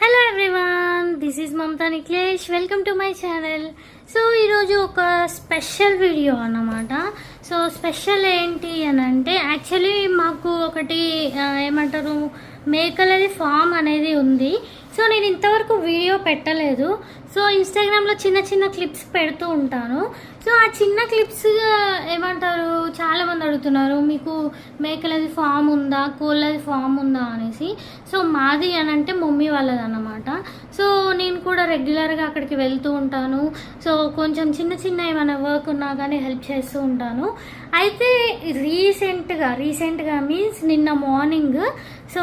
Hello everyone this is Mamata Nikhilesh welcome to my channel so ఈరోజు ఒక special video అన్నమాట. So special ఏంటి అని అంటే యాక్చువల్లీ మాకు ఒకటి ఏమంటారు మేకలది ఫామ్ అనేది ఉంది. సో నేను ఇంతవరకు వీడియో పెట్టలేదు. సో ఇన్స్టాగ్రామ్లో చిన్న చిన్న క్లిప్స్ పెడుతూ ఉంటాను. సో ఆ చిన్న క్లిప్స్ ఏమంటారు? చాలామంది అడుగుతున్నారు మీకు మేకలది ఫామ్ ఉందా? కోళ్ళది ఫామ్ ఉందా? అనేసి. సో మాది అని అంటే మమ్మీ వాళ్ళది అన్నమాట సో నేను కూడా రెగ్యులర్గా అక్కడికి వెళ్తూ ఉంటాను. సో కొంచెం చిన్న చిన్న ఏమైనా వర్క్ ఉన్నా కానీ హెల్ప్ చేస్తూ ఉంటాను. అయితే రీసెంట్గా రీసెంట్గా మీన్స్ నిన్న మార్నింగ్ సో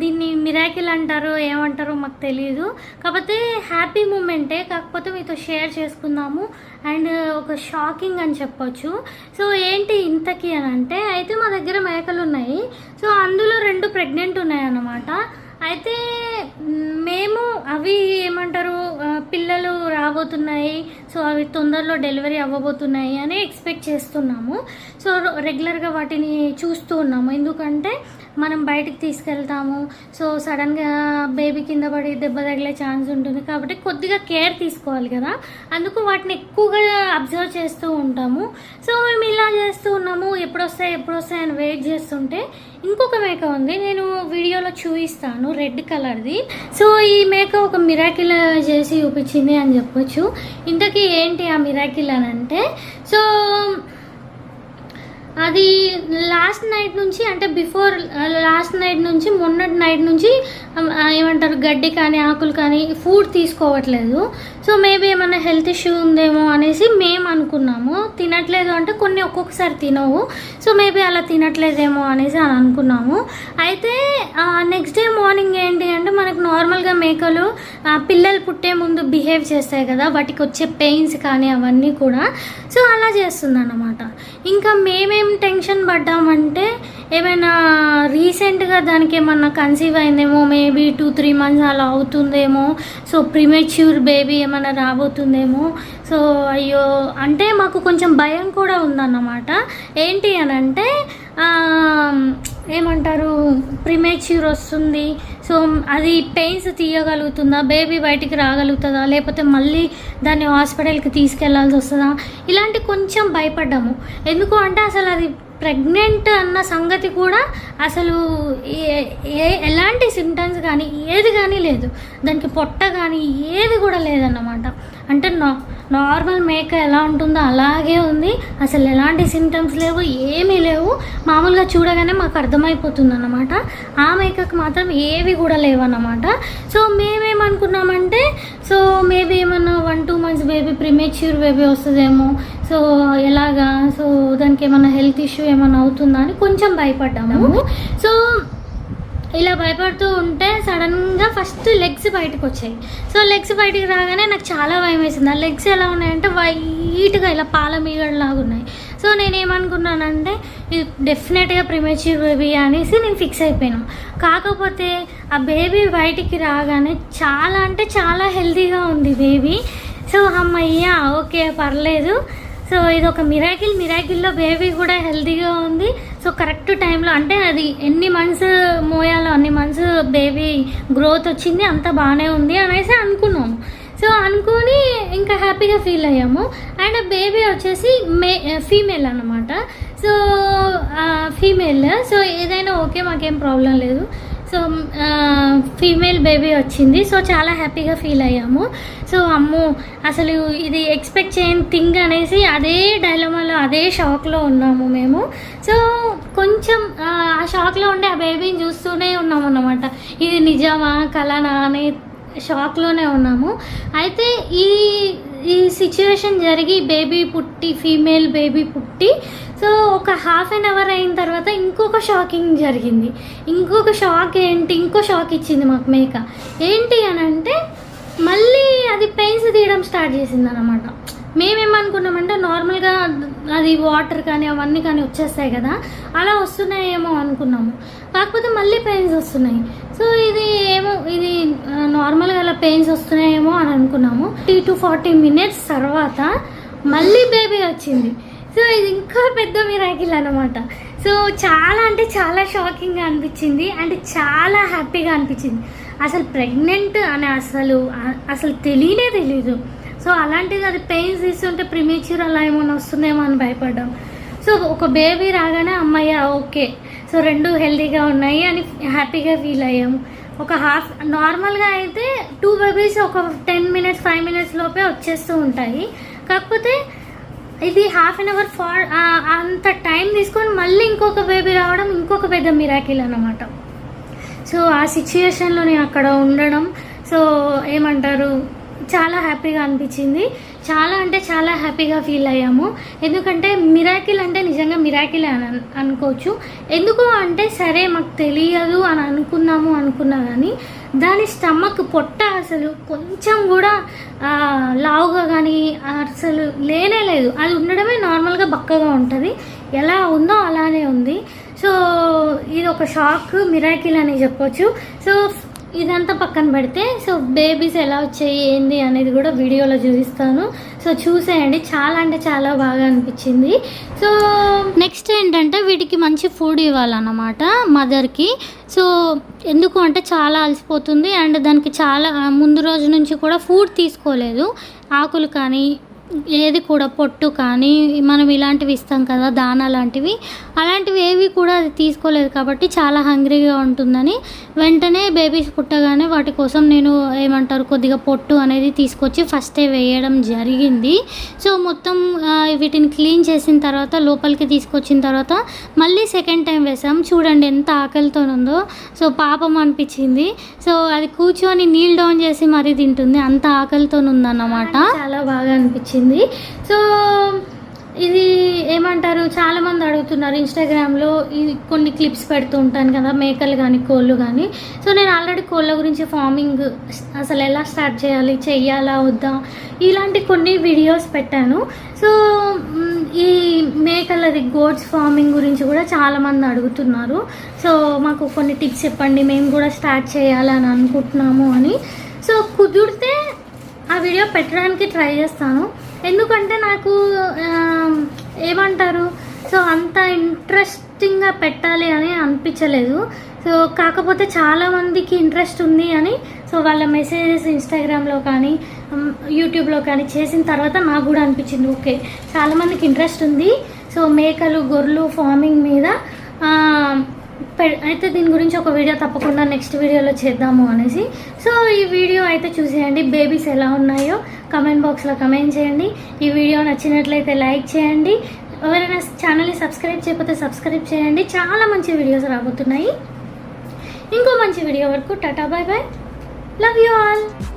దీన్ని మిరాకిల్ అంటారు ఏమంటారో మాకు తెలియదు కాకపోతే హ్యాపీ మూమెంటే కాకపోతే మీతో షేర్ చేసుకుందాము. అండ్ ఒక షాకింగ్ అని చెప్పొచ్చు. సో ఏంటి ఇంతకీ అని అంటే అయితే మా దగ్గర మేకలు ఉన్నాయి సో అందులో రెండు ప్రెగ్నెంట్ ఉన్నాయి అన్నమాట అయితే మేము అవి ఏమంటారు పిల్లలు రాబోతున్నాయి. సో అవి తొందరలో డెలివరీ అవ్వబోతున్నాయి అని ఎక్స్పెక్ట్ చేస్తున్నాము. సో రెగ్యులర్గా వాటిని చూస్తూ ఉన్నాము. ఎందుకంటే మనం బయటికి తీసుకెళ్తాము. సో సడన్గా బేబీ కింద పడి దెబ్బ తగిలే ఛాన్స్ ఉంటుంది. కాబట్టి కొద్దిగా కేర్ తీసుకోవాలి కదా. అందుకు వాటిని ఎక్కువగా అబ్జర్వ్ చేస్తూ ఉంటాము. సో మేము ఇలా చేస్తూ ఉన్నాము. ఎప్పుడొస్తాయి ఎప్పుడొస్తాయి ఎప్పుడు వస్తాయి అని వెయిట్ చేస్తుంటే ఇంకొక మేక ఉంది. నేను వీడియోలో చూపిస్తాను. రెడ్ కలర్ది సో ఈ మేక ఒక మిరాకిల్ చేసి చూపించింది అని చెప్పొచ్చు. ఇంతకీ ఏంటి ఆ మిరాకిల్ అని అంటే సో అది లాస్ట్ నైట్ నుంచి అంటే బిఫోర్ లాస్ట్ నైట్ నుంచి మొన్నటి నైట్ నుంచి um, uh, ఏమంటారు గడ్డి కానీ ఆకులు కానీ ఫుడ్ తీసుకోవట్లేదు. సో మేబీ ఏమైనా హెల్త్ ఇష్యూ ఉందేమో అనేసి మేము అనుకున్నాము. తినట్లేదు అంటే కొన్ని ఒక్కొక్కసారి తినవు. సో మేబీ అలా తినట్లేదేమో అనేసి అని అనుకున్నాము. అయితే నెక్స్ట్ డే మార్నింగ్ ఏంటి అంటే మనకు నార్మల్గా మేకలు uh, పిల్లలు పుట్టే ముందు బిహేవ్ చేస్తాయి కదా వాటికి వచ్చే పెయిన్స్ కానీ అవన్నీ కూడా. సో అలా చేస్తుంది అన్నమాట ఇంకా మేమే టెన్షన్ పడ్డామంటే ఏమైనా రీసెంట్గా దానికి ఏమన్నా కన్సీవ్ అయిందేమో మేబీ టూ త్రీ మంత్స్ అలా అవుతుందేమో సో ప్రిమెచ్యూర్ బేబీ ఏమైనా రాబోతుందేమో సో అయ్యో అంటే మాకు కొంచెం భయం కూడా ఉందన్నమాట. ఏంటి అని అంటే ఏమంటారు ప్రిమేచ్యూర్ వస్తుంది సో అది పెయిన్స్ తీయగలుగుతుందా? బేబీ బయటికి రాగలుగుతుందా? లేకపోతే మళ్ళీ దాన్ని హాస్పిటల్కి తీసుకెళ్ళాల్సి వస్తుందా? ఇలాంటి కొంచెం భయపడ్డాము. ఎందుకు అంటే అసలు అది ప్రెగ్నెంట్ అన్న సంగతి కూడా అసలు ఏ- ఏ ఎలాంటి సిమ్టమ్స్ కానీ ఏది కానీ లేదు. దానికి పొట్ట కానీ ఏది కూడా లేదన్నమాట. అంటే నా నార్మల్ మేక ఎలా ఉంటుందో అలాగే ఉంది. అసలు ఎలాంటి సిమ్టమ్స్ లేవు ఏమీ లేవు. మామూలుగా చూడగానే మాకు అర్థమైపోతుంది అన్నమాట ఆ మేకకు మాత్రం ఏవి కూడా లేవన్నమాట. సో మేమేమనుకున్నామంటే సో మేబీ ఏమన్నా one two months baby premature baby వస్తుందేమో సో ఎలాగా? సో దానికి ఏమైనా హెల్త్ ఇష్యూ ఏమైనా అవుతుందా అని కొంచెం భయపడ్డాము. సో ఇలా భయపడుతూ ఉంటే సడన్గా ఫస్ట్ లెగ్స్ బయటకు వచ్చాయి. సో లెగ్స్ బయటికి రాగానే నాకు చాలా భయం వేసింది. ఆ లెగ్స్ ఎలా ఉన్నాయంటే వైట్గా ఇలా పాల మీగడలాగా ఉన్నాయి. సో నేనేమనుకున్నానంటే ఇది డెఫినెట్గా ప్రిమేచ్యూర్ బేబీ అనేసి నేను ఫిక్స్ అయిపోయాను. కాకపోతే ఆ బేబీ బయటికి రాగానే చాలా అంటే చాలా హెల్తీగా ఉంది బేబీ. సో అమ్మయ్యా ఓకే పర్లేదు. సో ఇది ఒక మిరాకిల్. మిరాకిల్లో బేబీ కూడా హెల్తీగా ఉంది. సో కరెక్ట్ టైంలో అంటే అది ఎన్ని మంత్స్ మోయాలో అన్ని మంత్స్ బేబీ గ్రోత్ వచ్చింది అంత బాగానే ఉంది అనేసి అనుకున్నాము సో అనుకొని ఇంకా హ్యాపీగా ఫీల్ అయ్యాము. అండ్ బేబీ వచ్చేసి మే ఫీమేల్ అన్నమాట. So female. సో ఏదైనా ఓకే మాకేం ప్రాబ్లం లేదు. సో ఫీమేల్ బేబీ వచ్చింది. సో చాలా హ్యాపీగా ఫీల్ అయ్యాము. సో అమ్మో అసలు ఇది ఎక్స్పెక్ట్ చేయని థింగ్ అనేసి అదే డైలమాలో అదే షాక్లో ఉన్నాము మేము. సో కొంచెం ఆ, షాక్లో ఉండే ఆ బేబీని చూస్తూనే ఉన్నాము అన్నమాట. ఇది నిజమా కలనా అనే షాక్లోనే ఉన్నాము. అయితే ఈ ఈ సిచ్యువేషన్ జరిగి బేబీ పుట్టి ఫీమేల్ బేబీ పుట్టి సో ఒక హాఫ్ అన్ అవర్ అయిన తర్వాత ఇంకొక షాకింగ్ జరిగింది. ఇంకొక షాక్ ఏంటి? ఇంకో షాక్ ఇచ్చింది మాకు మేక. ఏంటి అని అంటే మళ్ళీ అది పెయిన్స్ తీయడం స్టార్ట్ చేసింది అనమాట మేమేమనుకున్నామంటే నార్మల్గా అది వాటర్ కానీ అవన్నీ కానీ వచ్చేస్తాయి కదా అలా వస్తున్నాయేమో అనుకున్నాము. కాకపోతే మళ్ళీ పెయిన్స్ వస్తున్నాయి. సో ఇది ఏమో ఇది నార్మల్గా అలా పెయిన్స్ వస్తున్నాయేమో అని అనుకున్నాము. టీ టు ఫార్టీ మినిట్స్ తర్వాత మళ్ళీ బేబీ వచ్చింది. సో ఇది ఇంకా పెద్ద మిరాకిల్ అనమాట సో చాలా అంటే చాలా షాకింగ్గా అనిపించింది. అండ్ చాలా హ్యాపీగా అనిపించింది. అసలు ప్రెగ్నెంట్ అని అసలు అసలు తెలియనే తెలీదు. సో అలాంటిది అది పెయిన్స్ తీసుకుంటే ప్రిమేచ్యూర్ అలా ఏమైనా వస్తుందేమో అని భయపడ్డాం. సో ఒక బేబీ రాగానే అమ్మయ్య ఓకే. సో రెండు హెల్తీగా ఉన్నాయి అని హ్యాపీగా ఫీల్ అయ్యాము. ఒక హాఫ్ నార్మల్గా అయితే టూ బేబీస్ ఒక టెన్ మినిట్స్ ఫైవ్ మినిట్స్ లోపే వచ్చేస్తూ ఉంటాయి. కాకపోతే ఇది హాఫ్ అన్ అవర్ ఫార్ అంత టైం తీసుకొని మళ్ళీ ఇంకొక బేబీ రావడం ఇంకొక పెద్ద మిరాకిల్ అనమాట సో ఆ సిచ్యుయేషన్లో నేను అక్కడ ఉండడం. సో ఏమంటారు? చాలా హ్యాపీగా అనిపించింది. చాలా అంటే చాలా హ్యాపీగా ఫీల్ అయ్యాము. ఎందుకంటే మిరాకిల్ అంటే నిజంగా మిరాకిల్ అని అనుకోవచ్చు. ఎందుకు అంటే సరే మాకు తెలియదు అని అనుకున్నాము అనుకున్నా కానీ దాని స్టమక్ పొట్ట అసలు కొంచెం కూడా లావుగా కానీ అసలు లేనే లేదు. అది ఉండడమే నార్మల్గా బక్కగా ఉంటుంది. ఎలా ఉందో అలానే ఉంది. సో ఇది ఒక షాక్ మిరాకిల్ అని చెప్పొచ్చు. సో ఇదంతా పక్కన పెడితే సో బేబీస్ ఎలా వచ్చాయి ఏంది అనేది కూడా వీడియోలో చూపిస్తాను. సో చూసేయండి. చాలా అంటే చాలా బాగా అనిపించింది. సో నెక్స్ట్ ఏంటంటే వీటికి మంచి ఫుడ్ ఇవ్వాలన్నమాట మదర్కి. సో ఎందుకు అంటే చాలా అలసిపోతుంది అండ్ దానికి చాలా ముందు రోజు నుంచి కూడా ఫుడ్ తీసుకోలేదు. ఆకులు కానీ ఏది కూడా పొట్టు కానీ మనం ఇలాంటివి ఇస్తాం కదా దానా లాంటివి. అలాంటివి ఏవి కూడా అది తీసుకోలేదు కాబట్టి చాలా హంగ్రీగా ఉంటుందని వెంటనే బేబీస్ పుట్టగానే వాటి కోసం నేను ఏమంటారు కొద్దిగా పొట్టు అనేది తీసుకొచ్చి ఫస్టే వేయడం జరిగింది. సో మొత్తం వీటిని క్లీన్ చేసిన తర్వాత లోపలికి తీసుకొచ్చిన తర్వాత మళ్ళీ సెకండ్ టైం వేసాం. చూడండి ఎంత ఆకలితో ఉందో సో పాపం అనిపించింది. సో అది కూర్చొని నీల్ డౌన్ చేసి మరీ తింటుంది. అంత ఆకలితో ఉందన్నమాట చాలా బాగా అనిపించింది. సో ఇది ఏమంటారు? చాలామంది అడుగుతున్నారు ఇన్స్టాగ్రామ్లో ఇది కొన్ని క్లిప్స్ పెడుతూ ఉంటాను కదా మేకలు కానీ కోళ్ళు కానీ సో నేను ఆల్రెడీ కోళ్ళ గురించి ఫార్మింగ్ అసలు ఎలా స్టార్ట్ చేయాలి చెయ్యాలా వద్దా? ఇలాంటి కొన్ని వీడియోస్ పెట్టాను. సో ఈ మేకలది గోడ్స్ ఫార్మింగ్ గురించి కూడా చాలామంది అడుగుతున్నారు. సో మాకు కొన్ని టిప్స్ చెప్పండి మేము కూడా స్టార్ట్ చేయాలని అనుకుంటున్నాము అని. సో కుదిరితే ఆ వీడియో పెట్టడానికి ట్రై చేస్తాను. ఎందుకంటే నాకు ఏమంటారు? సో అంత ఇంట్రెస్టింగ్గా పెట్టాలి అని అనిపించలేదు. సో కాకపోతే చాలామందికి ఇంట్రెస్ట్ ఉంది అని సో వాళ్ళ మెసేజెస్ ఇన్స్టాగ్రామ్లో కానీ యూట్యూబ్లో కానీ చేసిన తర్వాత నాకు కూడా అనిపించింది. ఓకే చాలామందికి ఇంట్రెస్ట్ ఉంది. సో మేకలు గొర్రెలు ఫార్మింగ్ మీద పె- అయితే దీని గురించి ఒక వీడియో తప్పకుండా నెక్స్ట్ వీడియోలో చేద్దాము అనేసి. సో ఈ వీడియో అయితే చూసేయండి. బేబీస్ ఎలా ఉన్నాయో. కమెంట్ బాక్స్లో కమెంట్ చేయండి. ఈ వీడియో నచ్చినట్లయితే లైక్ చేయండి. ఎవరైనా ఛానల్ని సబ్స్క్రైబ్ చేయకపోతే సబ్స్క్రైబ్ చేయండి. చాలా మంచి వీడియోస్ రాబోతున్నాయి. ఇంకో మంచి వీడియో వరకు tata bye bye love you all